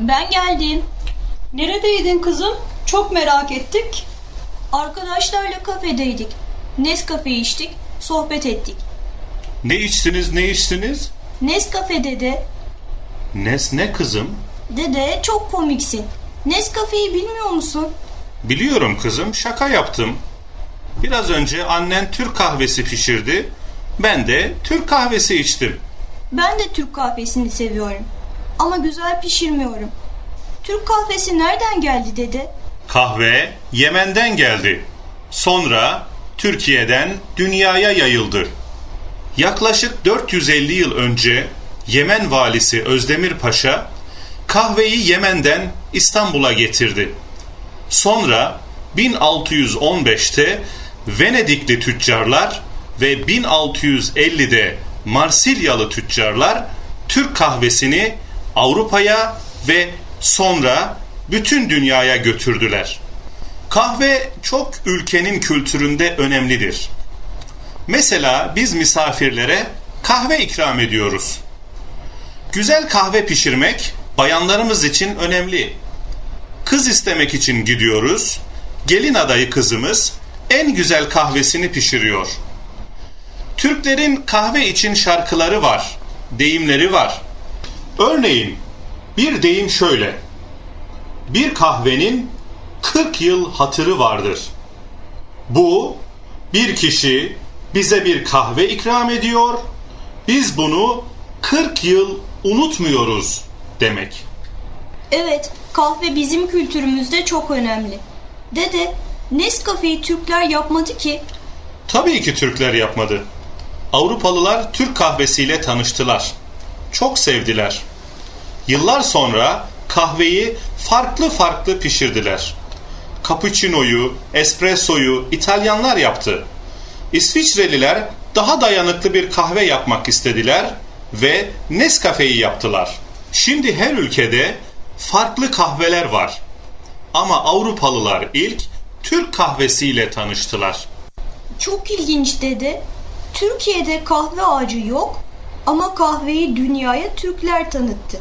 Ben geldim. Neredeydin kızım? Çok merak ettik. Arkadaşlarla kafedeydik. Nescafe içtik, sohbet ettik. Ne içtiniz ne içtiniz? Nescafe dede, Nes ne kızım? dede çok komiksin. Nescafe'yi bilmiyor musun? Biliyorum kızım şaka yaptım. Biraz önce annen Türk kahvesi pişirdi. Ben de Türk kahvesi içtim. Ben de Türk kahvesini seviyorum. Ama güzel pişirmiyorum. Türk kahvesi nereden geldi dede? Kahve Yemen'den geldi. Sonra Türkiye'den dünyaya yayıldı. Yaklaşık 450 yıl önce Yemen valisi Özdemir Paşa kahveyi Yemen'den İstanbul'a getirdi. Sonra 1615'te Venedikli tüccarlar ve 1650'de Marsilyalı tüccarlar Türk kahvesini Avrupa'ya ve sonra bütün dünyaya götürdüler. Kahve çok ülkenin kültüründe önemlidir. Mesela biz misafirlere kahve ikram ediyoruz. Güzel kahve pişirmek bayanlarımız için önemli. Kız istemek için gidiyoruz. Gelin adayı kızımız en güzel kahvesini pişiriyor. Türklerin kahve için şarkıları var, deyimleri var. Örneğin bir deyim şöyle. Bir kahvenin 40 yıl hatırı vardır. Bu bir kişi bize bir kahve ikram ediyor. Biz bunu 40 yıl unutmuyoruz demek. Evet, kahve bizim kültürümüzde çok önemli. Dede, Nescafe'yi Türkler yapmadı ki. Tabii ki Türkler yapmadı. Avrupalılar Türk kahvesiyle tanıştılar. Çok sevdiler. Yıllar sonra kahveyi farklı farklı pişirdiler. Cappuccino'yu, espresso'yu İtalyanlar yaptı. İsviçreliler daha dayanıklı bir kahve yapmak istediler ve Nescafe'yi yaptılar. Şimdi her ülkede farklı kahveler var. Ama Avrupalılar ilk Türk kahvesiyle tanıştılar. Çok ilginç dede. Türkiye'de kahve ağacı yok ama kahveyi dünyaya Türkler tanıttı.